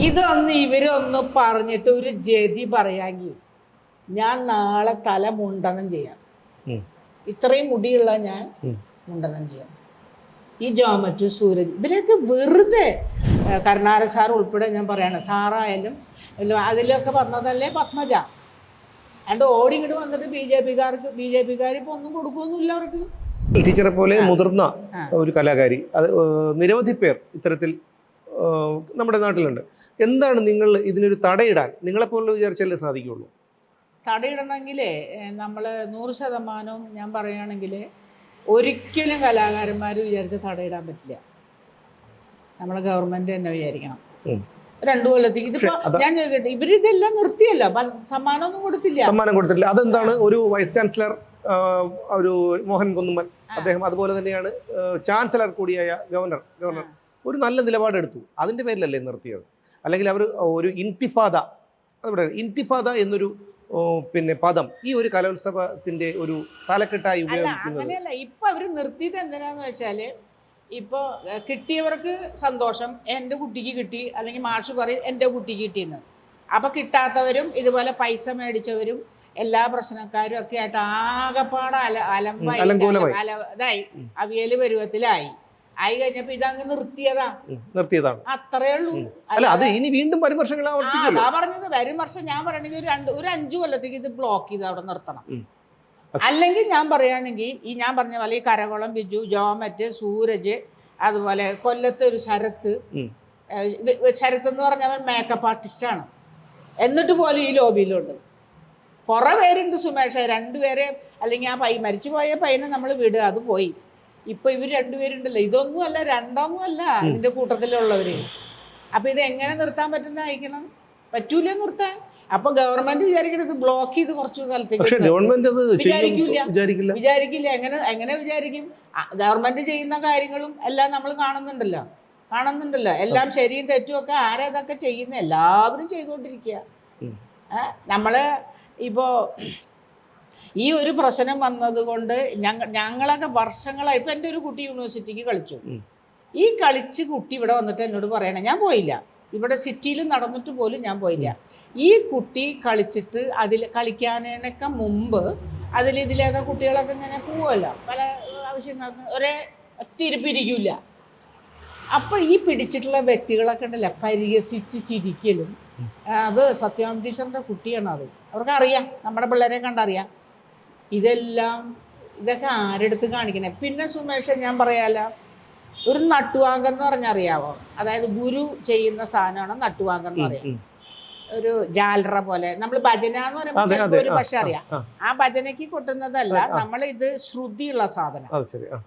ഇതൊന്ന് ഇവരൊന്ന് പറഞ്ഞിട്ട് ഒരു ജതി പറയാങ്കി ഞാൻ നാളെ തല മുണ്ടനം ചെയ്യാം. ഇത്രയും മുടിയുള്ള ഞാൻ. മുണ്ടനം ചെയ്യാം ഈ ജോമറ്റു സൂരജ് ഇവരൊക്കെ വെറുതെ കരുണാര സാർ ഉൾപ്പെടെ ഞാൻ പറയണം സാറായാലും അതിലൊക്കെ പറഞ്ഞതല്ലേ പത്മജ അതുകൊണ്ട് ഓടി ഇങ്ങോട്ട് വന്നിട്ട് ബി ജെ പിക്കാർക്ക് ബി ജെ പിക്കാർ ഇപ്പൊ ഒന്നും കൊടുക്കുമൊന്നുമില്ല അവർക്ക്. ടീച്ചറെ പോലെ മുതിർന്ന ഒരു കലാകാരി അത് നിരവധി പേർ ഇത്തരത്തിൽ നമ്മുടെ നാട്ടിലുണ്ട്. എന്താണ് നിങ്ങൾ ഇതിനൊരു തടയിടാൻ? നിങ്ങളെപ്പോലുള്ള വിചാരിച്ചാലേ സാധിക്കുള്ളൂ. തടയിടണമെങ്കിലേ നമ്മൾ നൂറ് ശതമാനവും ഞാൻ പറയുകയാണെങ്കിൽ ഒരിക്കലും കലാകാരന്മാർ വിചാരിച്ച തടയിടാൻ പറ്റില്ല. നമ്മളെ ഗവൺമെന്റ് തന്നെ വിചാരിക്കണം. രണ്ടു കൊല്ലത്തേക്ക്. ഇതിപ്പോ ഞാൻ ചോദിക്കട്ടെ ഇവരിതെല്ലാം നിർത്തിയല്ലോ? സമ്മാനമൊന്നും കൊടുത്തില്ല. സമ്മാനം കൊടുത്തിട്ടില്ല. അതെന്താണ്? ഒരു വൈസ് ചാൻസലർ ഒരു മോഹൻ കുന്നുമ്മൽ അദ്ദേഹം അതുപോലെ തന്നെയാണ് ചാൻസലർ കൂടിയായ ഗവർണർ ഗവർണർ ഒരു നല്ല നിലപാടെടുത്തു. അതിന്റെ പേരിലല്ലേ നിർത്തിയത്? അല്ലെങ്കിൽ അവർ ഒരു ഇൻതിഫാദ അവിടെ ഇൻതിഫാദ എന്നൊരു പിന്നെ പദം ഈ ഒരു കലോത്സവത്തിന്റെ ഒരു തലക്കെട്ടായി ഉപയോഗിക്കുന്നത്. അങ്ങനെയല്ല. ഇപ്പൊ അവർ നിർത്തിയത് എന്തിനാന്ന് വെച്ചാൽ ഇപ്പൊ ഏഹ്, കിട്ടിയവർക്ക് സന്തോഷം എന്റെ കുട്ടിക്ക് കിട്ടി അല്ലെങ്കിൽ മാഷ് പറയും എന്റെ കുട്ടിക്ക് കിട്ടിയെന്ന്. അപ്പോൾ കിട്ടാത്തവരും ഇതുപോലെ പൈസ മേടിച്ചവരും എല്ലാ പ്രശ്നക്കാരും ഒക്കെ ആയിട്ട് ആകെപ്പാടെ അല അലമ്പായി അല- ഇതായി. അവിയൽ അവിയൽ പരുവത്തിലായി. ആയി കഴിഞ്ഞപ്പോ ഇതങ്ങ് നിർത്തിയതാ. നിർത്തിയതാണ്. അത്രേ ഉള്ളൂ. അല്ല അത് ഇനി വീണ്ടും പരമർശങ്ങൾ ആ പറഞ്ഞത്. വരും വർഷം ഞാൻ പറയണെങ്കിൽ ഒരു രണ്ട് ഒരു അഞ്ചു കൊല്ലത്തേക്ക് ഇത് ബ്ലോക്ക് ചെയ്ത് അവിടെ നിർത്തണം. അല്ലെങ്കിൽ ഞാൻ പറയുകയാണെങ്കിൽ ഈ ഞാൻ പറഞ്ഞ പോലെ ഈ കരകുളം ബിജു ജോമറ്റ് സൂരജ് അതുപോലെ കൊല്ലത്തെ ഒരു ശരത്ത്. ശരത്ത് എന്ന് പറഞ്ഞവൻ മേക്കപ്പ് ആർട്ടിസ്റ്റാണ് എന്നിട്ട് പോലും ഈ ലോബിയിലുണ്ട്. കുറേ പേരുണ്ട് സുമേഷ്. രണ്ടുപേരെ അല്ലെങ്കിൽ ആ പൈ മരിച്ചു പോയ പയ്യനെ നമ്മൾ വിടുക അത് പോയി. ഇപ്പൊ ഇവർ രണ്ടുപേരുണ്ടല്ലോ ഇതൊന്നും അല്ല രണ്ടൊന്നും അല്ല അതിന്റെ ഇതിന്റെ കൂട്ടത്തിലുള്ളവര്. അപ്പൊ ഇത് എങ്ങനെ നിർത്താൻ പറ്റുന്ന അയക്കണം പറ്റൂല നിർത്താൻ. അപ്പൊ ഗവൺമെന്റ് വിചാരിക്കണത് ബ്ലോക്ക് ചെയ്ത് കുറച്ചു കാലത്തേക്ക് പക്ഷെ ഗവൺമെന്റ് അത്. വിചാരിക്കില്ല. വിചാരിക്കില്ല. എങ്ങനെ എങ്ങനെ വിചാരിക്കും? ഗവൺമെന്റ് ചെയ്യുന്ന കാര്യങ്ങളും എല്ലാം നമ്മൾ കാണുന്നുണ്ടല്ലോ. കാണുന്നുണ്ടല്ലോ. എല്ലാം ശരിയും തെറ്റും ഒക്കെ ആരാ ഇതൊക്കെ ചെയ്യുന്ന? എല്ലാവരും ചെയ്തുകൊണ്ടിരിക്കുക നമ്മൾ ഇപ്പോ ഈ ഒരു പ്രശ്നം വന്നത് കൊണ്ട് ഞങ്ങൾ ഞങ്ങളൊക്കെ വർഷങ്ങളായി ഇപ്പൊ എന്റെ ഒരു കുട്ടി യൂണിവേഴ്സിറ്റിക്ക് കളിച്ചു. ഈ കളിച്ച് കുട്ടി ഇവിടെ വന്നിട്ട് എന്നോട് പറയണേ ഞാൻ പോയില്ല. ഇവിടെ സിറ്റിയിൽ നടന്നിട്ട് പോലും ഞാൻ പോയില്ല. ഈ കുട്ടി കളിച്ചിട്ട് അതിൽ കളിക്കാനൊക്കെ മുമ്പ് അതിൽ ഇതിലൊക്കെ കുട്ടികളൊക്കെ ഇങ്ങനെ പോവുമല്ലോ പല ആവശ്യങ്ങൾക്ക് ഒരേ ഒറ്റ ഇരിപ്പിരിക്കില്ല അപ്പോൾ ഈ പിടിച്ചിട്ടുള്ള വ്യക്തികളൊക്കെ ഉണ്ടല്ലോ പരിഹസിച്ച് ചിരിക്കലും. അത് സത്യാം ടീച്ചറിന്റെ കുട്ടിയാണ് അത്? അവർക്ക് അറിയാം നമ്മുടെ പിള്ളേരെ കണ്ടറിയാം. ഇതെല്ലാം ഇതൊക്കെ ആരെടുത്ത് കാണിക്കണേ? പിന്നെ സുമേഷ് ഞാൻ പറയാല ഒരു നട്ടുവാങ്കം എന്ന് പറഞ്ഞാൽ അറിയാവോ? അതായത് ഗുരു ചെയ്യുന്ന സാധനമാണ് നട്ടുവാങ്കം എന്ന് പറയാം. ഒരു ജാലറ പോലെ. നമ്മൾ ഭജന എന്ന് പറയുമ്പോൾ ഒരു പക്ഷെ അറിയാം. ആ, ഭജനയ്ക്ക് കൊട്ടുന്നതല്ല. നമ്മൾ ഇത് ശ്രുതിയുള്ള സാധനം.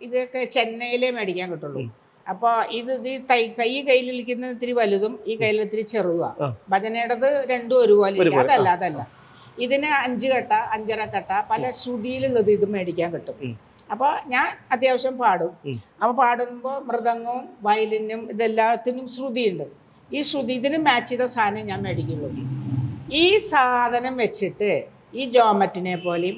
ഇതൊക്കെ ചെന്നൈയിലേ മേടിക്കാൻ കിട്ടുള്ളൂ. അപ്പൊ ഇത് ഇത് ഈ തൈ കൈ കയ്യിലിരിക്കുന്ന ഇത്തിരി വലുതും ഈ കയ്യിൽ ഇത്തിരി ചെറുതുമാണ് ഭജനയുടേത് രണ്ടും ഒരുപോലെ. അതല്ല അതല്ല. ഇതിന് അഞ്ച് കട്ട അഞ്ചര കട്ട പല ശ്രുതിയിലുള്ളത് ഇത് മേടിക്കാൻ കിട്ടും. അപ്പോൾ ഞാൻ അത്യാവശ്യം പാടും. അപ്പോൾ പാടുമ്പോൾ മൃദംഗവും വയലിനും ഇതെല്ലാത്തിനും ശ്രുതിയുണ്ട്. ഈ ശ്രുതി ഇതിന് മാച്ച് ചെയ്ത സാധനം ഞാൻ മേടിക്കുള്ളൂ. ഈ സാധനം വെച്ചിട്ട് ഈ ജോമറ്റിനെ പോലെയും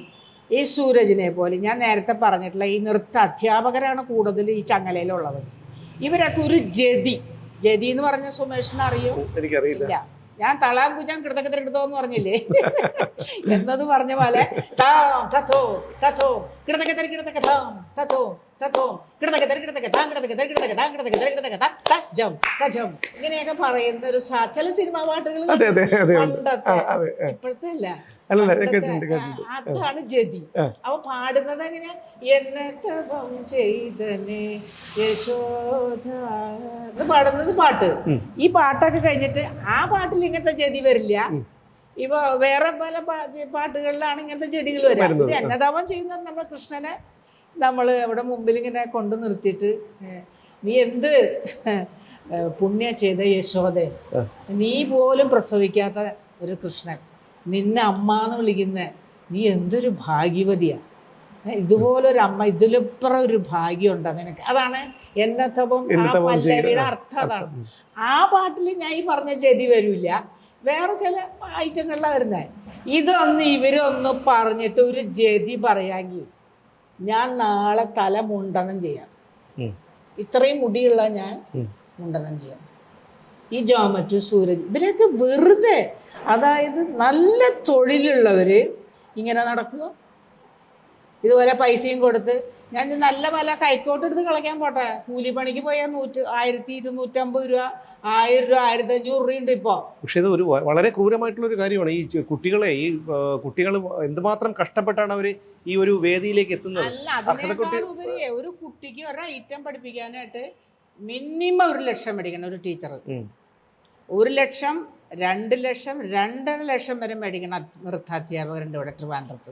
ഈ സൂരജിനെ പോലെയും ഞാൻ നേരത്തെ പറഞ്ഞിട്ടുള്ള ഈ നൃത്ത അധ്യാപകരാണ് കൂടുതൽ ഈ ചങ്ങലയിലുള്ളത്. ഇവരൊക്കെ ഒരു ജതി. ജതി എന്ന് പറഞ്ഞ സുമേഷിന് അറിയോ? എനിക്കറിയില്ല. ഞാൻ എടുത്തോ എന്ന് പറഞ്ഞില്ലേ? എന്നത് പറഞ്ഞ പോലെ താം തഥോ തഥോ കിടത്തക്കെത്തരി കിടത്തക്ക താം തഥോ തഥോ കിടത്തക്കെത്തരി കിടത്തക്ക താം കിടത്തക്കെത്തരി കിടത്തക്ക താം കിടത്തക്കെത്തരി കിടത്തക്ക താ തജം തജം. ഇങ്ങനെയൊക്കെ പറയുന്ന ഒരു ചില സിനിമാ പാട്ടുകൾ പണ്ടത്തെ ഇപ്പോഴത്തെ അല്ല. അല്ലല്ല കേട്ടിട്ടുണ്ട് കേട്ടിട്ടുണ്ട്. അതാണ് ജതി. അവ പാടുന്നത് അങ്ങനെ എന്നെ തപം ചെയ്തനെ യശോദ ഇത് പാടുന്നത് പാട്ട്. ഈ പാട്ടൊക്കെ കഴിഞ്ഞിട്ട് ആ പാട്ടിൽ ഇങ്ങനത്തെ ജതി വരില്ല. ഇപ്പൊ വേറെ പല പാട്ടുകളിലാണ് ഇങ്ങനത്തെ ചെടികൾ വരിക. വരുന്നത്. ഇത് എന്നതാവാൻ ചെയ്യുന്നത് നമ്മൾ കൃഷ്ണനെ നമ്മൾ അവിടെ മുമ്പിൽ ഇങ്ങനെ കൊണ്ടു നിർത്തിയിട്ട് നീ എന്ത് പുണ്യ ചെയ്ത യശോദ? നീ പോലും പ്രസവിക്കാത്ത ഒരു കൃഷ്ണൻ. നിന്നെ അമ്മ എന്ന് വിളിക്കുന്ന. നീ എന്തൊരു ഭാഗ്യവതിയാ. ഇതുപോലൊരമ്മ ഇതുപോലൊരു അമ്മ ഇതിലിപ്പുറം ഒരു ഭാഗ്യമുണ്ടോ നിനക്ക്? അതാണ് എന്നത്തപം ആ പല്ലവിയുടെ. അർത്ഥം അതാണ്. ആ പാട്ടിൽ ഞാൻ ഈ പറഞ്ഞ ചെതി വരില്ല. വേറെ ചില ഐറ്റങ്ങളിലാണ് വരുന്നത് ഇതൊന്ന് ഇവരൊന്ന് പറഞ്ഞിട്ട് ഒരു ജതി പറയാമെങ്കിൽ ഞാൻ നാളെ തല മുണ്ടനം ചെയ്യാം. ഇത്രയും മുടിയുള്ള ഞാൻ. മുണ്ടനം ചെയ്യാം. ഈ ജോമറ്റു സൂരജ് ഇവരൊക്കെ വെറുതെ അതായത് നല്ല തൊഴിലുള്ളവർ ഇങ്ങനെ നടക്കുക. ഇതുപോലെ പൈസയും കൊടുത്ത് ഞാൻ നല്ല പല കൈക്കോട്ട് എടുത്ത് കളയ്ക്കാൻ പോട്ടെ. കൂലിപ്പണിക്ക് പോയാൽ നൂറ്റ് ആയിരത്തി ഇരുന്നൂറ്റമ്പത് രൂപ ആയിരം രൂപ ആയിരത്തി അഞ്ഞൂറ് രൂപ ഉണ്ട് ഇപ്പോൾ പക്ഷെ ഇത് ഒരു വളരെ ക്രൂരമായിട്ടുള്ള ഒരു കാര്യമാണ് ഈ കുട്ടികളെ ഈ കുട്ടികൾ എന്തുമാത്രം കഷ്ടപ്പെട്ടാണ് അവർ ഈ ഒരു വേദിയിലേക്ക് എത്തുന്നത്? അല്ല ഒരു കുട്ടിക്ക് ഒരു ഐറ്റം പഠിപ്പിക്കാനായിട്ട് മിനിമം ഒരു ലക്ഷം മേടിക്കണം ഒരു ടീച്ചർ ഒരു ലക്ഷം രണ്ട് ലക്ഷം രണ്ടര ലക്ഷം വരെ മേടിക്കണം നൃത്താധ്യാപകരുണ്ട് ഇവിടെ ട്രിവാൻഡ്രത്ത്.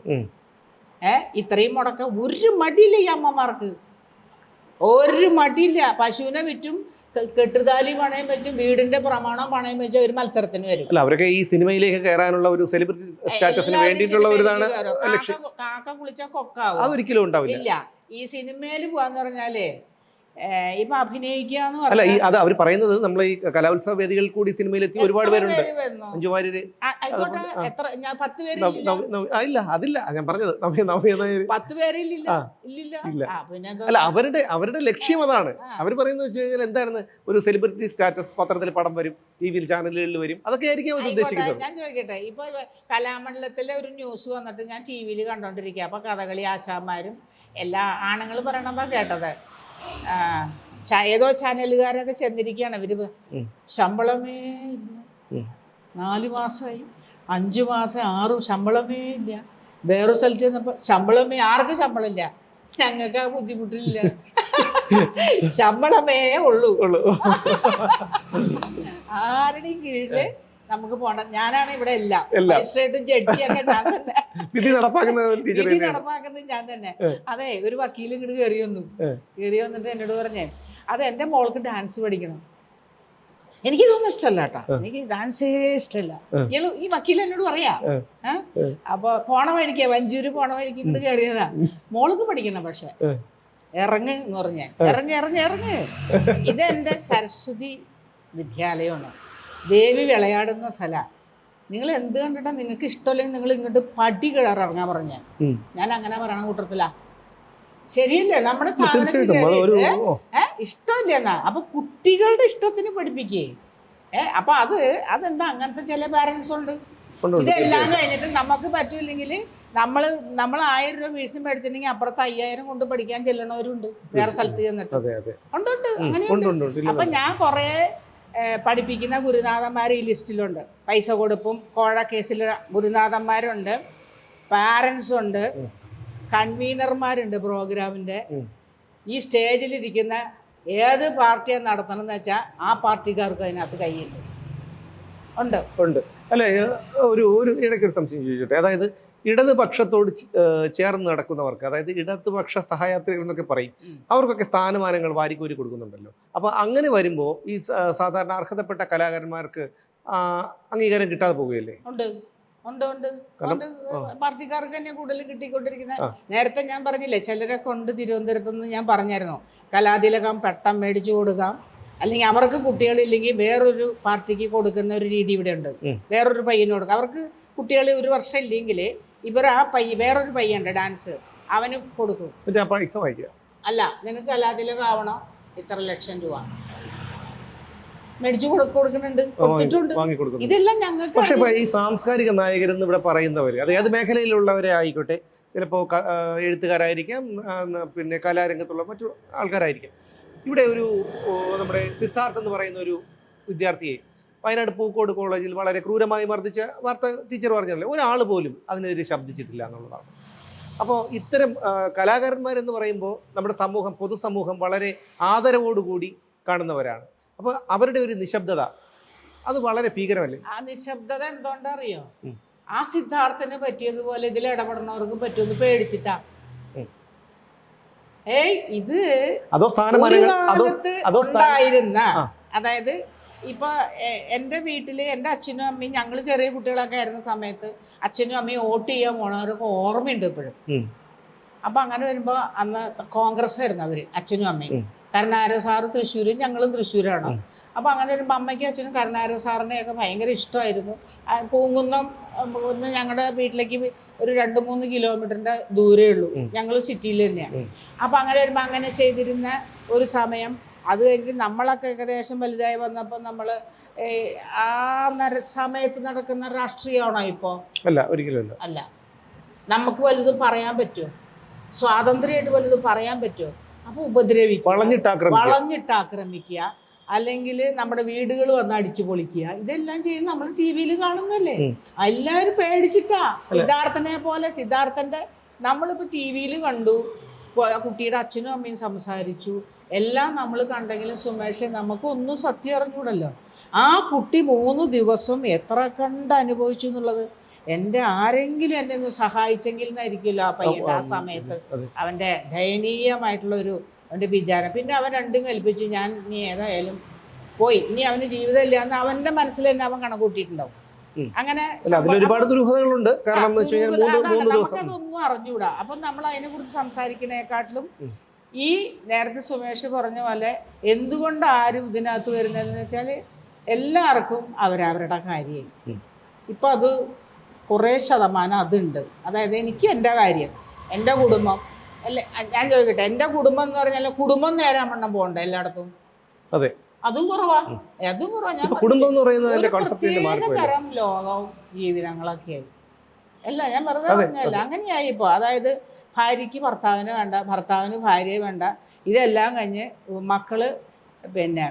ഏ ഇത്രയും മുടക്ക ഒരു മടിയില്ല ഈ അമ്മമാർക്ക്. ഒരു മടിയില്ല. പശുവിനെ വിറ്റും കെട്ടുതാലി പണയം വെച്ചും വീടിന്റെ പ്രമാണം പണയം വെച്ചും ഒരു മത്സരത്തിന് വരും. അല്ല അവരൊക്കെ ഈ സിനിമയിലേക്ക് കയറാനുള്ള ഒരു സെലിബ്രിറ്റി സ്റ്റാറ്റസിന് വേണ്ടിയിട്ടുള്ള ഒരു ഇതാണ് കാക്ക- കാക്ക കുളിച്ച കൊക്കാവും. അതൊരിക്കലും ഉണ്ടാവില്ല. ഇല്ല. ഈ സിനിമയിൽ പോവാന്ന് പറഞ്ഞാലേ ഇപ്പൊ അഭിനയിക്കാന്ന് അല്ല ഈ അത് അവർ പറയുന്നത് നമ്മൾ ഈ കലോത്സവ വേദികളിൽ കൂടി സിനിമയിലെത്തി ഒരുപാട് പേരുണ്ട്? അഞ്ചുമാര്. ആയിക്കോട്ടെ എത്ര ഞാൻ പത്ത് പേര് ഇല്ല അതില്ല. ഞാൻ പറഞ്ഞത് നവ്യ നവ്യ നായർ പത്ത് പേരില്ലില്ല ആ. ഇല്ലില്ല. ഇല്ല. അല്ല അവരുടെ അവരുടെ ലക്ഷ്യം അതാണ്. അവർ പറയുന്നത് വെച്ച് കഴിഞ്ഞാൽ എന്തായിരുന്നു? ഒരു സെലിബ്രിറ്റി സ്റ്റാറ്റസ് പത്രത്തിൽ പടം വരും ടി വിയിൽ ചാനലുകളിൽ വരും. അതൊക്കെ ആയിരിക്കും അവർ ഉദ്ദേശിക്കുന്നത്. ഞാൻ ചോദിക്കട്ടെ. ഇപ്പൊ കലാമണ്ഡലത്തിലെ ഒരു ന്യൂസ് വന്നിട്ട് ഞാൻ ടി വിയിൽ കണ്ടോണ്ടിരിക്കുക അപ്പൊ കഥകളി ആശാന്മാരും എല്ലാ ആണുങ്ങൾ പറയണതാ കേട്ടത്. ഏതോ ചാനലുകാരൊക്കെ ചെന്നിരിക്കുകയാണ്. ഇവർ. ശമ്പളമേ ഇല്ല. നാലു മാസമായി. അഞ്ചു മാസം ആറു ശമ്പളമേ ഇല്ല. വേറൊരു സ്ഥലത്ത് ചെന്നപ്പോ ശമ്പളമേ ആർക്കും ശമ്പളമില്ല. ഞങ്ങൾക്ക് ആ ബുദ്ധിമുട്ടില്ല. ശമ്പളമേ ഉള്ളൂ. ഉള്ളൂ. ആരുടെയും കീഴിൽ നമുക്ക് പോണ്ട. ഞാനാണ് ഇവിടെ എല്ലാം. മജിസ്ട്രേറ്റും ജഡ്ജിയൊക്കെ ഞാൻ തന്നെ. വിധി വിധി നടപ്പാക്കുന്നത് ഞാൻ തന്നെ. അതെ ഒരു വക്കീലും ഇങ്ങോട്ട് കയറി വന്നു. കയറി വന്നിട്ട് എന്നോട് പറഞ്ഞേ അത് എന്റെ മോൾക്ക് ഡാൻസ് പഠിക്കണം. എനിക്ക് ഇതൊന്നും ഇഷ്ടമല്ല കേട്ടോ. എനിക്ക് ഡാൻസേ ഇഷ്ടമല്ല. ഈ വക്കീൽ എന്നോട് പറയാ. അപ്പൊ പോണ വഴിക്ക് വഞ്ചൂര് പോണ വഴിക്ക് ഇങ്ങോട്ട് കയറിയതാ മോൾക്ക് പഠിക്കണം പക്ഷെ. ഇറങ്ങ് എന്ന് പറഞ്ഞ. ഇറങ്ങ് ഇറങ്ങ് ഇറങ്ങ്. ഇത് എന്റെ സരസ്വതി വിദ്യാലയമാണ്. ദേവി വിളയാടുന്ന സ്ഥല. നിങ്ങൾ എന്ത് കണ്ടിട്ടാ നിങ്ങൾക്ക് ഇഷ്ടമല്ലെങ്കിൽ നിങ്ങൾ ഇങ്ങോട്ട് പടി കിടറങ്ങാൻ പറഞ്ഞ. ഞാൻ അങ്ങനെ പറയണ കൂട്ടത്തിലാ. ശരിയല്ലേ? നമ്മുടെ സ്ഥാപനത്തിൽ ഇഷ്ടമില്ല എന്നാ. അപ്പൊ കുട്ടികളുടെ ഇഷ്ടത്തിന് പഠിപ്പിക്കേ. ഏ? അപ്പൊ അത് അതെന്താ? അങ്ങനത്തെ ചില പാരന്റ്സ് ഉണ്ട്. ഇതെല്ലാം കഴിഞ്ഞിട്ട് നമുക്ക് പറ്റൂല്ലെങ്കിൽ നമ്മൾ നമ്മൾ ആയിരം രൂപ വീഴ്ച മേടിച്ചിട്ടുണ്ടെങ്കിൽ അപ്പുറത്ത് അയ്യായിരം കൊണ്ട് പഠിക്കാൻ ചെല്ലണവരുണ്ട്. വേറെ സ്ഥലത്ത് ചെന്നിട്ട്. ഉണ്ട് ഉണ്ട്. അങ്ങനെയുണ്ട്. അപ്പൊ ഞാൻ കുറേ പഠിപ്പിക്കുന്ന ഗുരുനാഥന്മാർ ഈ ലിസ്റ്റിലുണ്ട്. പൈസ കൊടുപ്പും കോഴ കേസിൽ ഗുരുനാഥന്മാരുണ്ട്. പാരൻസ് ഉണ്ട്. കൺവീനർമാരുണ്ട് പ്രോഗ്രാമിന്റെ. ഈ സ്റ്റേജിലിരിക്കുന്ന ഏത് പാർട്ടിയാണ് നടത്തണമെന്ന് വെച്ചാൽ ആ പാർട്ടിക്കാർക്ക് അതിനകത്ത് കയ്യില്ല. ഉണ്ട്. ഉണ്ട്. അല്ല ഒരു ഒരു ഇടയ്ക്ക് ഒരു സംശയം ചോദിച്ചോട്ടെ. അതായത് ഇടതുപക്ഷത്തോട് ചേർന്ന് നടക്കുന്നവർക്ക് അതായത് ഇടതുപക്ഷ സഹയാത്രികർ എന്നൊക്കെ പറയും. അവർക്കൊക്കെ സ്ഥാനമാനങ്ങൾ വാരിക്കോരി കൊടുക്കുന്നുണ്ടല്ലോ. അപ്പോൾ അങ്ങനെ വരുമ്പോൾ ഈ സാധാരണ അർഹതപ്പെട്ട കലാകാരന്മാർക്ക് അംഗീകാരം കിട്ടാതെ പോവുകയല്ലേ? ഉണ്ട്. ഉണ്ട് ഉണ്ട്. ഉണ്ട്. പാർട്ടിക്കാർക്ക് തന്നെ കൂടുതൽ കിട്ടിക്കൊണ്ടിരിക്കുന്നത് ആ. നേരത്തെ ഞാൻ പറഞ്ഞില്ലേ ചിലരെ കൊണ്ട് തിരുവനന്തപുരത്ത് നിന്ന് ഞാൻ പറഞ്ഞായിരുന്നു. കലാതിലകം പെട്ടം മേടിച്ചു കൊടുക്കാം. അല്ലെങ്കിൽ അവർക്ക് കുട്ടികളില്ലെങ്കിൽ വേറൊരു പാർട്ടിക്ക് കൊടുക്കുന്ന ഒരു രീതി ഇവിടെ ഉണ്ട്. വേറൊരു പയ്യന് കൊടുക്കാം. അവർക്ക് കുട്ടികൾ ഒരു വർഷം ഇല്ലെങ്കിൽ ഇവർ ആ പയ്യ വേറൊരു പയ്യുണ്ട് ഡാൻസ്. അവന് കൊടുക്കും. അല്ല നിനക്ക് ആവണം? ഇത്ര ലക്ഷം രൂപ. മേടിച്ചു കൊടു കൊടുക്കുന്നുണ്ട്. കൊടുത്തിട്ടുണ്ട്. ഇതെല്ലാം ഞങ്ങൾക്ക് പക്ഷേ ഈ സാംസ്കാരിക നായകരെന്ന് ഇവിടെ പറയുന്നവര് അതായത് ഏത് മേഖലയിലുള്ളവരെ ആയിക്കോട്ടെ ചിലപ്പോൾ എഴുത്തുകാരായിരിക്കാം പിന്നെ കലാരംഗത്തുള്ള മറ്റു ആൾക്കാരായിരിക്കാം. ഇവിടെ ഒരു നമ്മുടെ സിദ്ധാർത്ഥ് എന്ന് പറയുന്ന ഒരു വിദ്യാർത്ഥിയെ വയനാട് പൂക്കോട് കോളേജിൽ വളരെ ക്രൂരമായി മർദ്ദിച്ച വാർത്ത ടീച്ചർ പറഞ്ഞല്ലോ ഒരാൾ പോലും അതിനെതിരെ ശബ്ദിച്ചിട്ടില്ല എന്നുള്ളതാണ്. അപ്പോൾ ഇത്തരം കലാകാരന്മാരെന്ന് പറയുമ്പോൾ നമ്മുടെ സമൂഹം പൊതുസമൂഹം വളരെ ആദരവോടുകൂടി കാണുന്നവരാണ്. അപ്പോൾ അവരുടെ ഒരു നിശബ്ദത അത് വളരെ ഭീകരമല്ലേ? ആ നിശബ്ദത എന്തുകൊണ്ടറിയോ? ആ സിദ്ധാർത്ഥന് പറ്റിയതുപോലെ ഇതിൽ ഇടപെടുന്നവർക്ക് പറ്റുമെന്ന് പേടിച്ചിട്ടാ. ഏയ് ഇത് അതോ സ്ഥാനമാനങ്ങൾ അതോ കാലത്ത് അതോ സ്ഥാന- അതായത് ഇപ്പൊ എ- എന്റെ വീട്ടിൽ എന്റെ അച്ഛനും അമ്മയും ഞങ്ങൾ ചെറിയ കുട്ടികളൊക്കെ ആയിരുന്ന സമയത്ത് അച്ഛനും അമ്മയും വോട്ട് ചെയ്യാൻ പോണവരൊക്കെ ഓർമ്മയുണ്ട് ഇപ്പോഴും. അപ്പോൾ അപ്പൊ അങ്ങനെ വരുമ്പോൾ അന്ന് കോൺഗ്രസ് ആയിരുന്നു അവർ അച്ഛനും അമ്മയും. കരുണാര സാറ് തൃശ്ശൂരും ഞങ്ങളും തൃശ്ശൂരാണ്. അപ്പോൾ അങ്ങനെ വരുമ്പോൾ അമ്മയ്ക്കും അച്ഛനും കരുണാര സാറിനെയൊക്കെ ഭയങ്കര ഇഷ്ടമായിരുന്നു. പൂങ്കുന്നം ഒന്ന് ഞങ്ങളുടെ വീട്ടിലേക്ക് ഒരു രണ്ട് മൂന്ന് കിലോമീറ്ററിന്റെ ദൂരേ ഉള്ളൂ. ഞങ്ങൾ സിറ്റിയിൽ തന്നെയാണ്. അപ്പോൾ അങ്ങനെ വരുമ്പോൾ അങ്ങനെ ചെയ്തിരുന്ന ഒരു സമയം അത് കഴിഞ്ഞ് നമ്മളൊക്കെ ഏകദേശം വലുതായി വന്നപ്പോൾ നമ്മൾ ആ സമയത്ത് നടക്കുന്ന രാഷ്ട്രീയമാണോ ഇപ്പോൾ അല്ല ഒരിക്കലും അല്ല. നമുക്ക് വലുതും പറയാൻ പറ്റുമോ? സ്വാതന്ത്ര്യമായിട്ട് വലുതും പറയാൻ പറ്റുമോ? അപ്പോൾ ഉപദ്രവിക്കുക. വളഞ്ഞിട്ട് ആക്രമിക്കുക അല്ലെങ്കിൽ നമ്മുടെ വീടുകൾ വന്ന് അടിച്ചു പൊളിക്കുക. ഇതെല്ലാം ചെയ്യുന്ന നമ്മൾ ടി വിയിൽ കാണുന്നല്ലേ. എല്ലാവരും പേടിച്ചിട്ടാ. സിദ്ധാർത്ഥനെ പോലെ സിദ്ധാർത്ഥന്റെ നമ്മളിപ്പോൾ ടി വിയിൽ കണ്ടു. കുട്ടിയുടെ അച്ഛനും അമ്മയും സംസാരിച്ചു. എല്ലാം നമ്മൾ കണ്ടെങ്കിലും സുമേഷ് നമുക്കൊന്നും സത്യം അറിഞ്ഞൂടല്ലോ. ആ കുട്ടി മൂന്ന് ദിവസം എത്ര കണ്ട് അനുഭവിച്ചു എന്നുള്ളത്. എന്റെ ആരെങ്കിലും എന്നെ ഒന്ന് സഹായിച്ചെങ്കിൽ എന്നായിരിക്കുമല്ലോ ആ പയ്യന്റെ ആ സമയത്ത്. അവന്റെ ദയനീയമായിട്ടുള്ള ഒരു അവന്റെ വിചാരം. പിന്നെ അവൻ രണ്ടും കൽപ്പിച്ചു ഞാൻ ഇനി ഏതായാലും പോയി. ഇനി അവന് ജീവിതമില്ല എന്ന് അവന്റെ മനസ്സിൽ തന്നെ അവൻ കണക്കൂട്ടിയിട്ടുണ്ടാവും. അങ്ങനെ ഒരുപാട് ദുരൂഹതകളുണ്ട്. കാരണം നമുക്കതൊന്നും അറിഞ്ഞൂടാ. അപ്പം നമ്മൾ അതിനെ കുറിച്ച് സംസാരിക്കുന്നതിനെക്കാട്ടിലും ഈ നേരത്തെ സുമേഷ് പറഞ്ഞ പോലെ എന്തുകൊണ്ട് ആരും ഇതിനകത്ത് വരുന്നതെന്ന് വെച്ചാൽ എല്ലാവർക്കും അവരവരുടെ കാര്യം. ഇപ്പം അത് കുറേ ശതമാനം അതുണ്ട്. അതായത് എനിക്ക് എന്റെ കാര്യം എന്റെ കുടുംബം അല്ലെ? ഞാൻ ചോദിക്കട്ടെ എന്റെ കുടുംബം എന്ന് പറഞ്ഞാൽ കുടുംബം നേരാൻ വണ്ണം പോകണ്ട എല്ലായിടത്തും? അതെ. അതും കുറവാ. അതും കുറവാ. ഞാൻ കുടുംബം എന്ന് പ്രത്യേക തരം ലോകവും ജീവിതങ്ങളൊക്കെയായി അല്ല ഞാൻ വെറുതെ പറഞ്ഞല്ല അങ്ങനെയായി ഇപ്പോൾ അതായത് ഭാര്യയ്ക്ക് ഭർത്താവിന് വേണ്ട ഭർത്താവിന് ഭാര്യയെ വേണ്ട. ഇതെല്ലാം കഴിഞ്ഞ് മക്കൾ പിന്നെ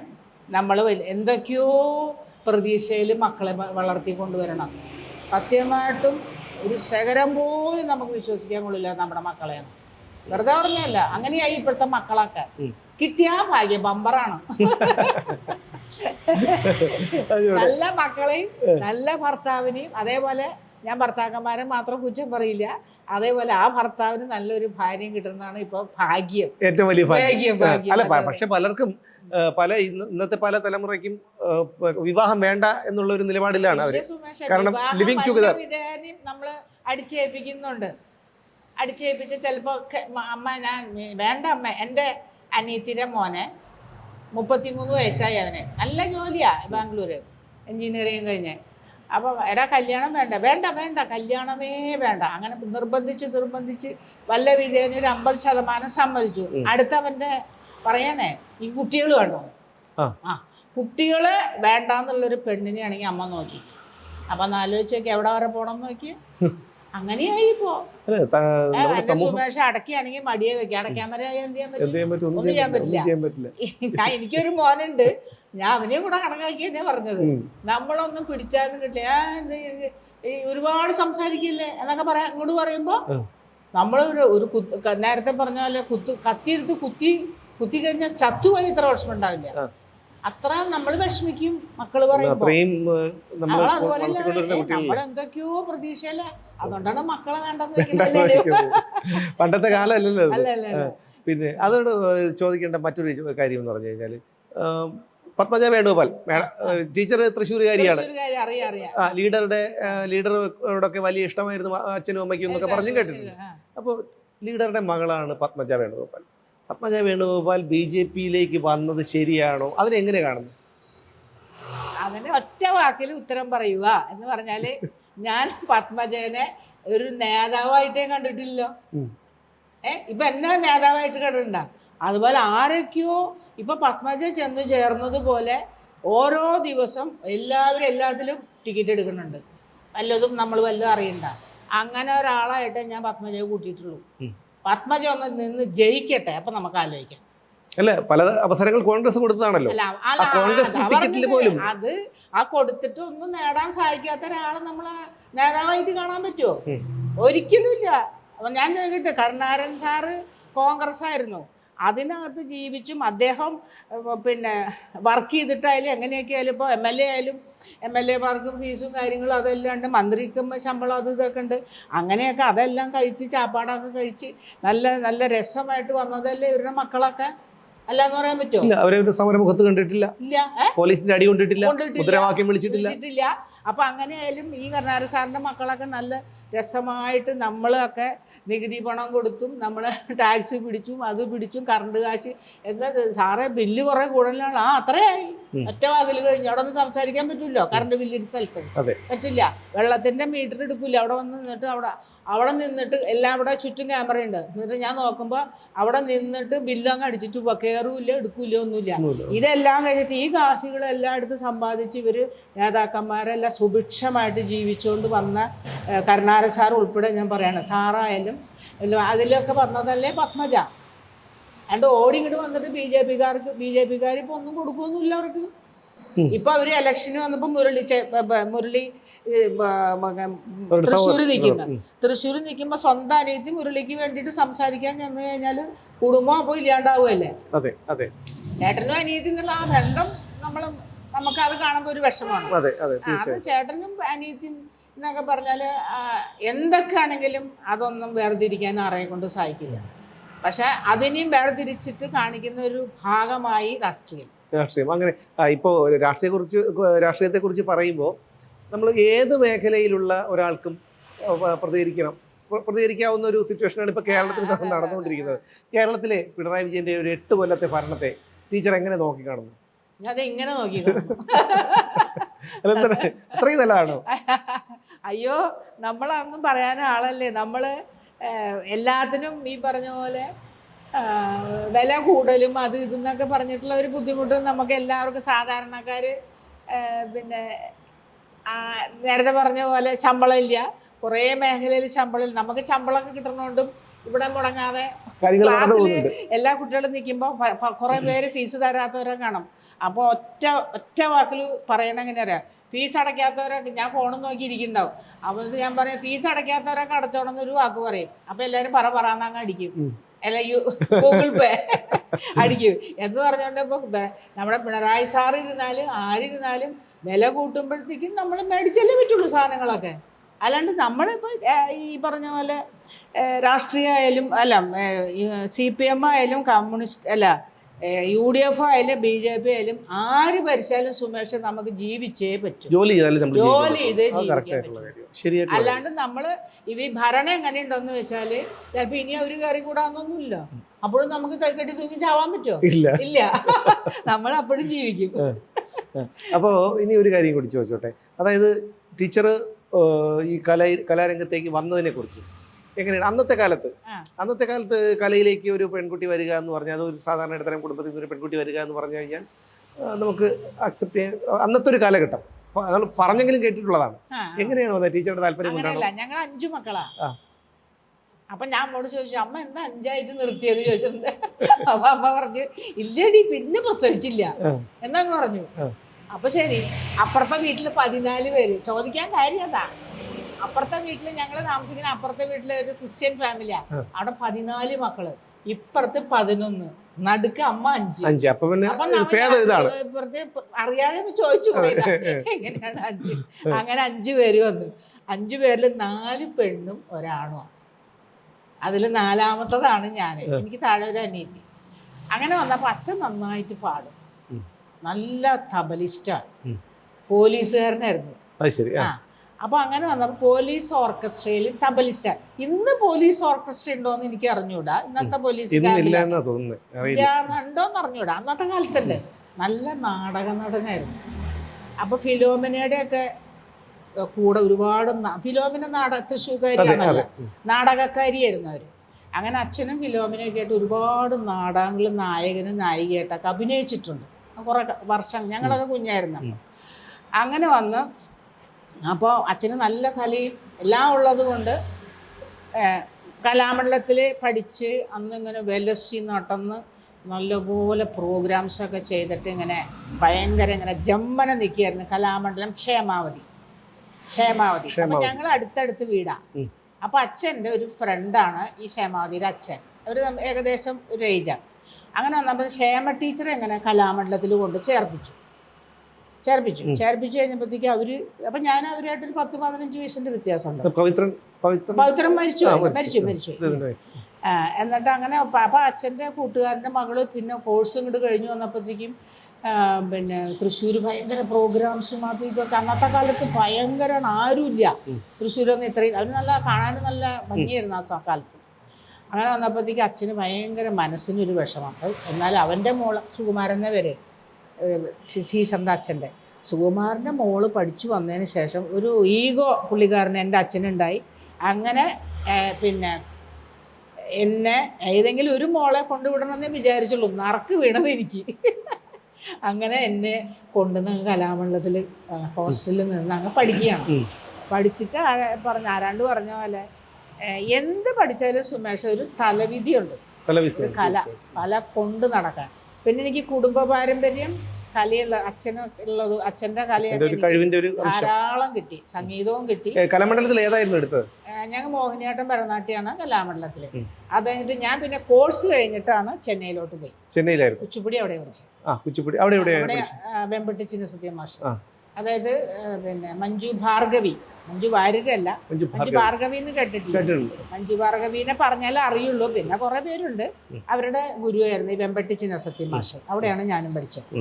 നമ്മൾ എന്തൊക്കെയോ പ്രതീക്ഷയിൽ മക്കളെ വളർത്തിക്കൊണ്ടുവരണം സത്യമായിട്ടും ഒരു ശകരം പോലും നമുക്ക് വിശ്വസിക്കാൻ കൊള്ളില്ല നമ്മുടെ മക്കളെയാണ്. വെറുതെ പറഞ്ഞല്ല. അങ്ങനെയായി ഇപ്പോഴത്തെ മക്കളൊക്കെ. കിട്ടിയാ ഭാഗ്യ ബമ്പറാണ്. നല്ല മക്കളെയും നല്ല ഭർത്താവിനെയും അതേപോലെ ഞാൻ ഭർത്താക്കന്മാരെ മാത്രം കുറ്റം പറയില്ല. അതേപോലെ ആ ഭർത്താവിന് നല്ലൊരു ഭാര്യയും കിട്ടുന്നതാണ് ഇപ്പൊ ഭാഗ്യം. ഏറ്റവും വലിയ ഭാഗ്യം. അല്ല പക്ഷെ പലർക്കും പല ഇന്ന് ഇന്നത്തെ പല തലമുറയ്ക്കും വിവാഹം വേണ്ട എന്നുള്ള ഒരു നിലപാടിലാണ് അവർ. കാരണം ലിവിങ് ടുഗദർ നമ്മൾ അടിച്ചേൽപ്പിക്കുന്നുണ്ട്. അടിച്ചേൽപ്പിച്ച് ചിലപ്പോ ചിലപ്പോൾ അമ്മ ഞാൻ വേണ്ട അമ്മ എന്റെ അനിയത്തിന്റെ മോനെ മുപ്പത്തിമൂന്ന് വയസ്സായി അവന്. നല്ല ജോലിയാണ് ബാംഗ്ലൂര് എൻജിനീയറിങ് കഴിഞ്ഞ്. അപ്പോൾ എടാ കല്യാണം വേണ്ട വേണ്ട വേണ്ട കല്യാണമേ വേണ്ട. അങ്ങനെ നിർബന്ധിച്ച് നിർബന്ധിച്ച് വല്ല വിധേന ഒരു അമ്പത് ശതമാനം സമ്മതിച്ചു. അടുത്ത അടുത്തവന്റെ പറയണേ ഈ കുട്ടികൾ വേണോ ആ. കുട്ടികൾ കുട്ടികളെ വേണ്ടാന്നുള്ളൊരു പെണ്ണിനെയാണെങ്കിൽ അമ്മ നോക്കി. അപ്പം ഒന്ന് ആലോചിച്ച് നോക്കി എവിടെ വരെ പോകണം നോക്കി? അങ്ങനെയായി പോ മടിയെ വെക്കുക എന്ത് ചെയ്യാൻ പറ്റും? ഒന്നും ചെയ്യാൻ പറ്റില്ല. ഞാൻ എനിക്കൊരു മോനുണ്ട്. ഞാൻ അവനെയും കൂടെ കണക്കാക്കി തന്നെ പറഞ്ഞത്. നമ്മളൊന്നും പിടിച്ചാന്ന് കിട്ടില്ല. ഒരുപാട് സംസാരിക്കില്ലേ? എന്നൊക്കെ പറയാ ഇങ്ങോട്ട് പറയുമ്പോ നമ്മളൊരു ഒരു നേരത്തെ പറഞ്ഞ പോലെ കുത്ത് കത്തിയെടുത്ത് കുത്തി കുത്തി കഴിഞ്ഞാൽ ചത്തുപോയി ഇത്ര വർഷം ഉണ്ടാവില്ല. അത്ര നമ്മൾ വിഷമിക്കും. മക്കൾ പറയും അത്രയും നമ്മൾ വളർത്തിക്കൊണ്ടിരുന്ന കുട്ടികളല്ലേ എന്തൊക്കെയോ പ്രതീക്ഷയല്ല അതുകൊണ്ടാണ് മക്കളെ വേണ്ടെന്ന് വെക്കുന്നത്. പണ്ടത്തെ കാലമല്ലല്ലോ അത്. അല്ല അല്ല അല്ല പിന്നെ അതോട് ചോദിക്കേണ്ട മറ്റൊരു ചോ- കാര്യം എന്ന് പറഞ്ഞു കഴിഞ്ഞാൽ പത്മജ വേണുഗോപാൽ. ടീച്ചർ തൃശ്ശൂരുകാരിയാണ്. തൃശ്ശൂരുകാര് അറിയാം അറിയാം. ആ ലീഡറുടെ ലീഡറോടൊക്കെ വലിയ ഇഷ്ടമായിരുന്നു അച്ഛനും അമ്മയ്ക്കും എന്നൊക്കെ പറഞ്ഞു കേട്ടിട്ടുണ്ട്. അപ്പോൾ ലീഡറുടെ മകളാണ് പത്മജ വേണുഗോപാൽ. പത്മജ വേണുഗോപാൽ ബി ജെ പിയിലേക്ക് വന്നത് ശരിയാണോ? അതിനെങ്ങനെ കാണുന്നു? അതിന് ഒറ്റ വാക്കിൽ ഉത്തരം പറയുക എന്ന് പറഞ്ഞാൽ ഞാൻ പത്മജനെ ഒരു നേതാവായിട്ടേ കണ്ടിട്ടില്ലല്ലോ. ഉം. ഏ ഇപ്പൊ എന്നെ നേതാവായിട്ട് കണ്ടിട്ടുണ്ട. അതുപോലെ ആരൊക്കെയോ ഇപ്പൊ പത്മജ ചെന്ന് ചേർന്നതുപോലെ ഓരോ ദിവസം എല്ലാവരും എല്ലാത്തിലും ടിക്കറ്റ് എടുക്കുന്നുണ്ട്. വല്ലതും നമ്മൾ വല്ലതും അറിയണ്ട. അങ്ങനെ ഒരാളായിട്ടേ ഞാൻ പത്മജയെ കൂട്ടിയിട്ടുള്ളൂ. പത്മജ ഒന്ന് നിന്ന് ജയിക്കട്ടെ അപ്പൊ നമുക്ക് ആലോചിക്കാം. അല്ല പല അവസരങ്ങൾ കോൺഗ്രസ് കൊടുത്തതാണല്ലോ. കോൺഗ്രസ് പോലും. അത് ആ കൊടുത്തിട്ട് ഒന്നും നേടാൻ സാധിക്കാത്ത ഒരാളെ നമ്മൾ നേതാവായിട്ട് കാണാൻ പറ്റുമോ. ഒരിക്കലും ഇല്ല. അപ്പൊ ഞാൻ ചോദിക്കട്ടെ കരുണാകരൻ സാറ് കോൺഗ്രസ് ആയിരുന്നു. അതിനകത്ത് ജീവിച്ചും അദ്ദേഹം പിന്നെ വർക്ക് ചെയ്തിട്ടായാലും എങ്ങനെയൊക്കെ ആയാലും ഇപ്പോൾ എം എൽ എ ആയാലും എം എൽ എമാർക്കും ഫീസും കാര്യങ്ങളും അതെല്ലാം ഉണ്ട്. മന്ത്രിക്കും ശമ്പളം അത് ഇതൊക്കെ ഉണ്ട്. അങ്ങനെയൊക്കെ അതെല്ലാം കഴിച്ച് ചാപ്പാടൊക്കെ കഴിച്ച് നല്ല നല്ല രസമായിട്ട് വന്നതല്ലേ ഇവരുടെ മക്കളൊക്കെ? അല്ലാന്ന് പറയാൻ പറ്റുമോ? ഇല്ല അവരെ ഒരു സമരമുഖത്ത് കണ്ടിട്ടില്ല. ഇല്ല പോലീസിന്റെ അടി കൊണ്ടിട്ടില്ല. മുദ്രാവാക്യം വിളിച്ചിട്ടില്ല. അപ്പൊ അങ്ങനെയായാലും ഈ കർണാടക സാറിന്റെ മക്കളൊക്കെ നല്ല രസമായിട്ട് നമ്മളൊക്കെ നികുതി പണം കൊടുത്തും നമ്മൾ ടാക്സ് പിടിച്ചും അത് പിടിച്ചും കറണ്ട് കാശ് എന്താ സാറേ ബില്ല് കുറേ കൂടുതലാണ് ആ അത്രയായി. ഒറ്റ വാതിൽ കഴിഞ്ഞു അവിടെ ഒന്ന് സംസാരിക്കാൻ പറ്റില്ലോ കറണ്ട് ബില്ലിന്റെ സ്ഥലത്ത്. പറ്റില്ല. വെള്ളത്തിന്റെ മീറ്റർ എടുക്കില്ല അവിടെ വന്ന് നിന്നിട്ട് അവിടെ അവിടെ നിന്നിട്ട് എല്ലാം അവിടെ ചുറ്റും ക്യാമറയുണ്ട് എന്നിട്ട് ഞാൻ നോക്കുമ്പോൾ അവിടെ നിന്നിട്ട് ബില്ലങ്ങ് അടിച്ചിട്ട് പോവാ കയറൂല്ല എടുക്കൂല ഒന്നുമില്ല. ഇതെല്ലാം കഴിഞ്ഞിട്ട് ഈ കാശികളെല്ലാം എടുത്ത് സമ്പാദിച്ച് ഇവർ നേതാക്കന്മാരെല്ലാം സുഭിക്ഷമായിട്ട് ജീവിച്ചുകൊണ്ട് വന്ന ഏഹ്, കരുണാകരൻ സാർ ഉൾപ്പെടെ ഞാൻ പറയണം. സാറായാലും അതിലൊക്കെ വന്നതല്ലേ പത്മജ. അതുകൊണ്ട് ഓടി ഇങ്ങോട്ട് വന്നിട്ട് ബി ജെ പിക്കാർക്ക് ബി ജെ പിക്കാർ ഇപ്പൊ ഒന്നും കൊടുക്കുമൊന്നുമില്ല അവർക്ക്. ഇപ്പൊ അവർ ഇലക്ഷന് വന്നപ്പോ മുരളി മുരളി തൃശ്ശൂർ നിൽക്കുന്നു. തൃശ്ശൂർ നിൽക്കുമ്പോ സ്വന്തം അനിയത്തി മുരളിക്ക് വേണ്ടിയിട്ട് സംസാരിക്കാൻ ചെന്ന് കഴിഞ്ഞാൽ കുടുംബം അപ്പൊ ഇല്ലാണ്ടാവുമല്ലേ ചേട്ടനും അനിയത്തി എന്നുള്ള ആ ബന്ധം നമ്മൾ നമുക്ക് അത് കാണുമ്പോ ഒരു അത് ചേട്ടനും അനിയത്തിയും എന്നൊക്കെ പറഞ്ഞാൽ എന്തൊക്കെ ആണെങ്കിലും അതൊന്നും വേർതിരിക്കാൻ ആരെയും കൊണ്ട് സാധിക്കില്ല. പക്ഷെ അതിനെയും വേർതിരിച്ചിട്ട് കാണിക്കുന്ന ഒരു ഭാഗമായി രാഷ്ട്രീയം. രാഷ്ട്രീയം. അങ്ങനെ ഇപ്പോൾ രാഷ്ട്രീയ കുറിച്ച് രാഷ്ട്രീയത്തെക്കുറിച്ച് പറയുമ്പോൾ നമ്മൾ ഏത് മേഖലയിലുള്ള ഒരാൾക്കും പ്രതികരിക്കണം. പ്ര- പ്രതികരിക്കാവുന്ന ഒരു സിറ്റുവേഷനാണ് ഇപ്പോൾ കേരളത്തിൽ നടന്നുകൊണ്ടിരിക്കുന്നത്. കേരളത്തിലെ പിണറായി വിജയന്റെ ഒരു എട്ട് കൊല്ലത്തെ ഭരണത്തെ ടീച്ചർ എങ്ങനെ നോക്കിക്കാണുന്നു ഞാൻ അത് ഇങ്ങനെ നോക്കി? അത്രയും നല്ലതാണോ? അയ്യോ നമ്മളതൊന്നും പറയാൻ ആളല്ലേ നമ്മൾ എല്ലാത്തിനും ഈ പറഞ്ഞ പോലെ വില കൂടലും അത് ഇതെന്നൊക്കെ പറഞ്ഞിട്ടുള്ള ഒരു ബുദ്ധിമുട്ടും നമുക്ക് എല്ലാവർക്കും സാധാരണക്കാർ പിന്നെ നേരത്തെ പറഞ്ഞ പോലെ ശമ്പളം ഇല്ല കുറേ മേഖലയിൽ ശമ്പളം. നമുക്ക് ശമ്പളമൊക്കെ കിട്ടുന്നതുകൊണ്ടും ഇവിടെ മുടങ്ങാതെ പോകുന്നുണ്ട് എല്ലാ കുട്ടികളും നിൽക്കുമ്പോൾ കുറെ പേര് ഫീസ് തരാത്തവരെ കാണും. അപ്പോൾ ഒറ്റ ഒറ്റ വാക്കിൽ പറയണെങ്ങനെ അറിയാം? ഫീസ് അടയ്ക്കാത്തവരൊക്കെ ഞാൻ ഫോണും നോക്കി ഇരിക്കുന്നുണ്ടാവും. അപ്പോൾ ഞാൻ പറയും ഫീസ് അടയ്ക്കാത്തവരൊക്കെ അടച്ചോണം എന്നൊരു വാക്ക് പറയും. അപ്പോൾ എല്ലാവരും പറ പറയാന്നങ്ങ് അടിക്കും. അല്ല യു ഗൂഗിൾ പേ അടിക്കും. എന്ന് പറഞ്ഞുകൊണ്ട് ഇപ്പോൾ നമ്മുടെ പിണറായി സാർ ഇരുന്നാലും ആരിരുന്നാലും വില കൂട്ടുമ്പോഴത്തേക്കും നമ്മൾ മേടിച്ചല്ലേ പറ്റുള്ളൂ സാധനങ്ങളൊക്കെ. അല്ലാണ്ട് നമ്മളിപ്പോൾ ഈ പറഞ്ഞ പോലെ രാഷ്ട്രീയ ആയാലും അല്ല സി പി എം ആയാലും കമ്മ്യൂണിസ്റ്റ് അല്ല യു ഡി എഫ് ആയാലും ബി ജെ പി ആയാലും ആര് ഭരിച്ചാലും സുമേഷ് നമുക്ക് ജീവിച്ചേ പറ്റും. ജോലി ചെയ്താലും നമ്മൾ ജോലി ചെയ്തേ ജീവിക്കാൻ പറ്റും. ശരിയായിട്ടുള്ള കാര്യം. അല്ലാണ്ട് നമ്മൾ ഇവ ഈ ഭരണം എങ്ങനെയുണ്ടെന്ന് വെച്ചാൽ ചിലപ്പോൾ ഇനി അവർ കയറി കൂടാന്നൊന്നുമില്ല. അപ്പോഴും നമുക്ക് കെട്ടി തൂങ്ങി ചാവാൻ പറ്റുമോ? ഇല്ല. ഇല്ല. നമ്മൾ അപ്പോഴും ജീവിക്കും. അപ്പോൾ ഇനി ഒരു കാര്യം കൂടി ചോദിച്ചോട്ടെ. അതായത് ടീച്ചർ ഈ കല കലാരംഗത്തേക്ക് വന്നതിനെ കുറിച്ച് എങ്ങനെയാണ്? അന്നത്തെ കാലത്ത്. അന്നത്തെ കാലത്ത് കലയിലേക്ക് ഒരു പെൺകുട്ടി വരിക എന്ന് പറഞ്ഞാൽ അത് ഒരു സാധാരണ ഇടത്തരം കുടുംബത്തിൽ നിന്ന് ഒരു പെൺകുട്ടി വരിക എന്ന് പറഞ്ഞു കഴിഞ്ഞാൽ നമുക്ക് അക്സെപ്റ്റ് ചെയ്യാൻ അന്നത്തെ ഒരു കാലഘട്ടം. നമ്മൾ പറഞ്ഞെങ്കിലും കേട്ടിട്ടുള്ളതാണ്. എങ്ങനെയാണ് ടീച്ചറുടെ താല്പര്യം കൊണ്ടാണോ? ഞങ്ങൾ അഞ്ചു മക്കളാ. അപ്പൊ ഞാൻ അമ്മോട് ചോദിച്ചു അമ്മ എന്താ അഞ്ചായിട്ട് നിർത്തിയത്? ചോദിച്ചിട്ടുണ്ട്. അപ്പൊ അമ്മ പറഞ്ഞു ഇല്ലടി പിന്നെ പ്രസവിച്ചില്ല. എന്നങ്ങ് പറഞ്ഞു. അപ്പൊ ശരി. അപ്പുറത്തെ വീട്ടിൽ പതിനാല് പേര്. ചോദിക്കാൻ കാര്യം അതാ. അപ്പുറത്തെ വീട്ടിൽ ഞങ്ങൾ താമസിക്കുന്ന അപ്പുറത്തെ വീട്ടിലെ ഒരു ക്രിസ്ത്യൻ ഫാമിലിയാ. അവിടെ പതിനാല് മക്കൾ. ഇപ്പുറത്ത് പതിനൊന്ന്. നടുക്ക് അമ്മ അഞ്ച്. അഞ്ച്. അപ്പൊ പിന്നെ ഇപ്പുറത്തെ അറിയാതെ ചോദിച്ചു പോയതാ എങ്ങനെയാണ് അഞ്ച്? അങ്ങനെ അഞ്ചു പേര് വന്നു. അഞ്ചു പേരിൽ നാല് പെണ്ണും ഒരാണോ അതിൽ നാലാമത്തതാണ് ഞാൻ എനിക്ക് താഴെ ഒരു അനിയത്തി. അങ്ങനെ വന്നപ്പോൾ അച്ഛൻ നന്നായിട്ട് പാടും. നല്ല തബലിസ്റ്റാണ്. പോലീസുകാരനായിരുന്നു. അപ്പൊ അങ്ങനെ വന്നപ്പോൾ പോലീസ് ഓർക്കസ്ട്രയിൽ തബലിസ്റ്റ. ഇന്ന് പോലീസ് ഓർക്കസ്ട്ര ഉണ്ടോന്ന് എനിക്ക് അറിഞ്ഞൂടാ. ഇന്നത്തെ പോലീസ് ഇല്ലാന്നുണ്ടോന്ന് ഉണ്ടോന്ന് അറിഞ്ഞൂടാ. അന്നത്തെ കാലത്തുണ്ട് നല്ല നാടക നടനായിരുന്നു. അപ്പൊ ഫിലോമിനയുടെ ഒക്കെ കൂടെ ഒരുപാട് ഫിലോമിന നാടക ഉം. നാടകക്കാരിയായിരുന്നു അവർ. അങ്ങനെ അച്ഛനും ഫിലോമിനൊക്കെ ആയിട്ട് ഒരുപാട് നാടകങ്ങളും നായകനും നായികയായിട്ടൊക്കെ അഭിനയിച്ചിട്ടുണ്ട്. കുറെ വർഷം ഞങ്ങളൊക്കെ കുഞ്ഞായിരുന്നു. അങ്ങനെ വന്ന് അപ്പോൾ അച്ഛന് നല്ല കലയും എല്ലാം ഉള്ളത് കൊണ്ട് കലാമണ്ഡലത്തിൽ പഠിച്ച് അന്ന് ഇങ്ങനെ വെലസി നടന്ന് നല്ലപോലെ പ്രോഗ്രാംസൊക്കെ ചെയ്തിട്ട് ഇങ്ങനെ ഭയങ്കര ഇങ്ങനെ ജമ്മന നിൽക്കുകയായിരുന്നു. കലാമണ്ഡലം ക്ഷേമാവതി. ക്ഷേമാവതി. അപ്പം ഞങ്ങൾ അടുത്തടുത്ത് വീടാണ്. അപ്പം അച്ഛന്റെ ഒരു ഫ്രണ്ടാണ് ഈ ക്ഷേമാവതിയുടെ അച്ഛൻ. ഒരു ഏകദേശം ഒരു ഏജാണ് അങ്ങനെ വന്നപ്പോൾ ക്ഷേമ ടീച്ചറെ എങ്ങനെ കലാമണ്ഡലത്തിൽ കൊണ്ട് ചേർപ്പിച്ചു. ചേർപ്പിച്ചു. ചേർപ്പിച്ചു കഴിഞ്ഞപ്പോഴത്തേക്ക് അവർ അപ്പം ഞാൻ അവരുമായിട്ടൊരു പത്ത് പതിനഞ്ച് വയസ്സിന്റെ വ്യത്യാസമുണ്ട്. പവിത്രൻ മരിച്ചു മരിച്ചു. മരിച്ചു എന്നിട്ട് അങ്ങനെ അപ്പം അച്ഛന്റെ കൂട്ടുകാരന്റെ മകൾ പിന്നെ കോഴ്സ് ഇങ്ങോട്ട് കഴിഞ്ഞു വന്നപ്പോഴത്തേക്കും പിന്നെ തൃശ്ശൂർ ഭയങ്കര പ്രോഗ്രാംസും അതും ഇതൊക്കെ അന്നത്തെ കാലത്ത് ഭയങ്കര ആരുമില്ല. തൃശ്ശൂരൊന്നും ഇത്രയും അവർ നല്ല കാണാനും നല്ല ഭംഗിയായിരുന്നു ആ കാലത്ത്. അങ്ങനെ വന്നപ്പോഴത്തേക്ക് അച്ഛന് ഭയങ്കര മനസ്സിനൊരു വിഷമം. എന്നാൽ അവന്റെ മോൾ സുകുമാരനെ വരെ ശ്രീശന്ത അച്ഛന്റെ. സുകുമാരന്റെ മോൾ പഠിച്ചു വന്നതിന് ശേഷം ഒരു ഈഗോ പുള്ളിക്കാരന് എന്റെ അച്ഛനുണ്ടായി. അങ്ങനെ പിന്നെ എന്നെ ഏതെങ്കിലും ഒരു മോളെ കൊണ്ടുവിടണമെന്നേ വിചാരിച്ചുള്ളൂ. നറുക്ക് വീണത് എനിക്ക്. അങ്ങനെ എന്നെ കൊണ്ടുവന്ന് കലാമണ്ഡലത്തിൽ ഹോസ്റ്റലിൽ നിന്ന് അങ്ങ് പഠിക്കുകയാണ്. പഠിച്ചിട്ട് പറഞ്ഞു ആരാണ്ട് പറഞ്ഞ പോലെ എന്ത് പഠിച്ചാലും സുമേഷ് ഒരു തലവിധിയുണ്ട്. ഒരു കല കല കൊണ്ട് നടക്കാൻ. പിന്നെ എനിക്ക് കുടുംബ പാരമ്പര്യം കലയുള്ള അച്ഛന് ഉള്ളത് അച്ഛന്റെ അതിന്റെ ഒരു കലയൊക്കെ ധാരാളം കിട്ടി. സംഗീതവും കിട്ടി. കലമണ്ഡലത്തിൽ ഏതായിരുന്നു എടുത്തത്? ഞങ്ങൾ മോഹിനിയാട്ടം ഭരതനാട്യമാണ് കലാമണ്ഡലത്തിൽ അത് കഴിഞ്ഞിട്ട് ഞാൻ പിന്നെ കോഴ്സ് കഴിഞ്ഞിട്ടാണ് ചെന്നൈയിലോട്ട് പോയി. ചെന്നൈയിലായിരുന്നു. കുച്ചിപ്പുടി അവിടെ പഠിച്ചത്. കുച്ചിപ്പുടി. അവിടെ എവിടെയാണ് അവിടെ പഠിച്ചത്? ആ, വെമ്പട്ടി മാഷ്. അതായത് പിന്നെ മഞ്ജു ഭാർഗവി. മഞ്ജു വാര്യരല്ല മഞ്ജു ഭാർഗവി. എന്ന് കേട്ടിട്ടില്ല? കേട്ടിട്ടുണ്ട്. മഞ്ജു ഭാർഗവിനെ പറഞ്ഞാലേ അറിയുള്ളൂ. പിന്നെ കുറെ പേരുണ്ട്. അവരുടെ ഗുരുവായിരുന്നു ഈ വെമ്പട്ടി ചിന്നസത്യ മാഷ്. അവിടെയാണ് ഞാനും പഠിച്ചത്.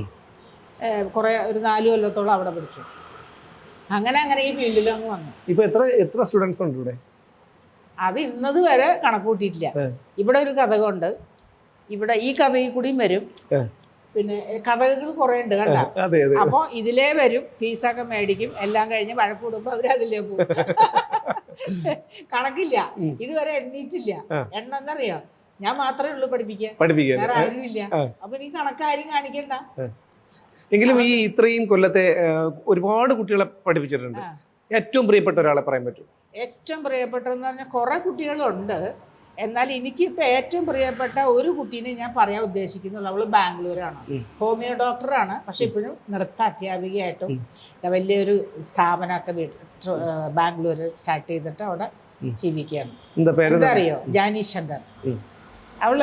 കുറെ ഒരു നാല് കൊല്ലത്തോളം അവിടെ പഠിച്ചു. അങ്ങനെ അങ്ങനെ ഈ ഫീൽഡിൽ അങ്ങ് വന്നു. ഇപ്പൊ എത്ര എത്ര സ്റ്റുഡൻസ് ഉണ്ട് ഇവിടെ? അത് ഇന്നത് വരെ കണക്കൂട്ടിയിട്ടില്ല ഇവിടെ ഒരു കഥകുണ്ട് ഇവിടെ ഈ കഥയിൽ കൂടിയും വരും. പിന്നെ കഥകൾ കുറെ ഉണ്ട് കണ്ട? അതെ അതെ. അപ്പോൾ ഇതിലേ വരും ഫീസൊക്കെ മേടിക്കും എല്ലാം കഴിഞ്ഞ് വഴക്കൂടുമ്പോൾ അവർ അതിലേ പോകും. കണക്കില്ല. ഇതുവരെ എണ്ണീറ്റില്ല. എണ്ണെന്നറിയോ? എണ്ണ എന്നറിയോ ഞാൻ മാത്രമേ ഉള്ളൂ പഠിപ്പിക്കാൻ. പഠിപ്പിക്കാൻ. വേറെ ആരും ഇല്ല അപ്പൊ നീ കണക്കാരും കാണിക്കണ്ട. എങ്കിലും ഈ ഇത്രയും കൊല്ലത്തെ ഒരുപാട് കുട്ടികളെ പഠിപ്പിച്ചിട്ടുണ്ട്. ഏറ്റവും പ്രിയപ്പെട്ട ഒരാളെ പറയാൻ പറ്റും ഏറ്റവും പ്രിയപ്പെട്ടതെന്ന് പറഞ്ഞാൽ കുറെ കുട്ടികളുണ്ട്. എന്നാൽ എനിക്കിപ്പോൾ ഏറ്റവും പ്രിയപ്പെട്ട ഒരു കുട്ടീനെ ഞാൻ പറയാൻ ഉദ്ദേശിക്കുന്നുള്ളൂ. അവൾ ബാംഗ്ലൂരാണ്. ഹോമിയോ ഡോക്ടറാണ്. പക്ഷെ ഇപ്പോഴും നൃത്ത അധ്യാപികയായിട്ടും വലിയൊരു സ്ഥാപനമൊക്കെ ബാംഗ്ലൂരിൽ ബാംഗ്ലൂർ സ്റ്റാർട്ട് ചെയ്തിട്ട് അവിടെ. ജീവിക്കുകയാണ്. എന്തറിയോ? ജാനി ശങ്കർ. അവൾ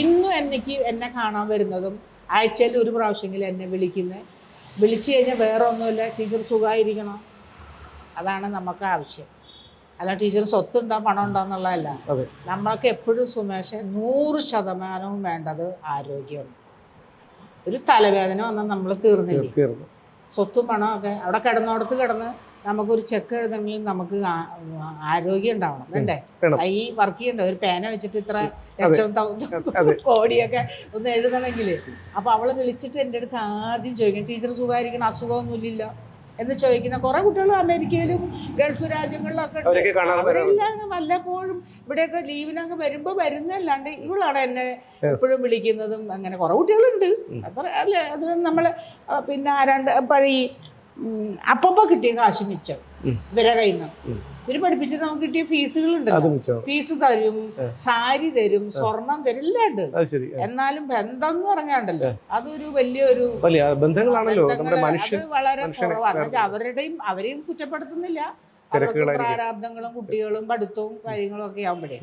ഇന്നും എനിക്ക് എന്നെ കാണാൻ വരുന്നതും ആഴ്ചയിൽ ഒരു പ്രാവശ്യമെങ്കിലും എന്നെ വിളിക്കുന്നത് വിളിച്ചു കഴിഞ്ഞാൽ വേറെ ഒന്നുമില്ല ടീച്ചർ സുഖമായിരിക്കണം. അതാണ് നമുക്ക് ആവശ്യം. അല്ല ടീച്ചർ സ്വത്തുണ്ടോ പണം ഉണ്ടോ എന്നുള്ളതല്ല. നമ്മൾക്ക് എപ്പോഴും സുമേഷ് നൂറ് ശതമാനവും വേണ്ടത് ആരോഗ്യമാണ്. ഒരു തലവേദന വന്നാൽ നമ്മൾ തീർന്നില്ല? തീർന്നു സ്വത്തും പണമൊക്കെ അവിടെ കിടന്നോടത്ത് കിടന്ന് നമുക്കൊരു ചെക്ക് എഴുതണമെങ്കിൽ നമുക്ക് ആരോഗ്യം ഉണ്ടാവണം. വേണ്ടേ? ഈ വർക്ക് ചെയ്യണ്ട? ഒരു പേന വെച്ചിട്ട് ഇത്ര ലക്ഷം തൗസൻഡ് കോടിയൊക്കെ ഒന്ന് എഴുതണമെങ്കിൽ അപ്പൊ അവളെ വിളിച്ചിട്ട് എന്റെ അടുത്ത് ആദ്യം ചോദിക്കും ടീച്ചർ സുഖമായിരിക്കണം? അസുഖമൊന്നുമില്ലല്ലോ? എന്ന് ചോദിക്കുന്ന കുറെ കുട്ടികൾ അമേരിക്കയിലും ഗൾഫ് രാജ്യങ്ങളിലൊക്കെ അവരെല്ലാം വല്ലപ്പോഴും ഇവിടെയൊക്കെ ലീവിനങ്ങ് വരുമ്പോ വരുന്നല്ലാണ്ട് ഇവളാണ് എന്നെ എപ്പോഴും വിളിക്കുന്നതും അങ്ങനെ കുറെ കുട്ടികളുണ്ട്. അത്ര അപ്പൊ അല്ലെ? അത് നമ്മൾ പിന്നെ ആരാണ്ട് അപ്പൊ അപ്പപ്പോ കിട്ടിയ കാശ് മിച്ചം. ഇവരെ കയ്യിൽ നിന്ന് ഇവർ പഠിപ്പിച്ച് നമുക്ക് കിട്ടിയ ഫീസുകളുണ്ട് ഫീസുകളുണ്ടല്ലോ ഫീസ് തരും സാരി തരും സ്വർണം തരും എല്ലാം ഉണ്ട്. എന്നാലും ബന്ധം എന്ന് പറഞ്ഞാണ്ടല്ലോ അതൊരു വലിയൊരു വലിയ ബന്ധങ്ങളാണല്ലോ. വളരെ കുറവാണ് അവരുടെയും അവരെയും കുറ്റപ്പെടുത്തുന്നില്ല. പ്രാരാബ്ദങ്ങളും കുട്ടികളും പഠിത്തവും കാര്യങ്ങളും ഒക്കെ ആവുമ്പോഴേ.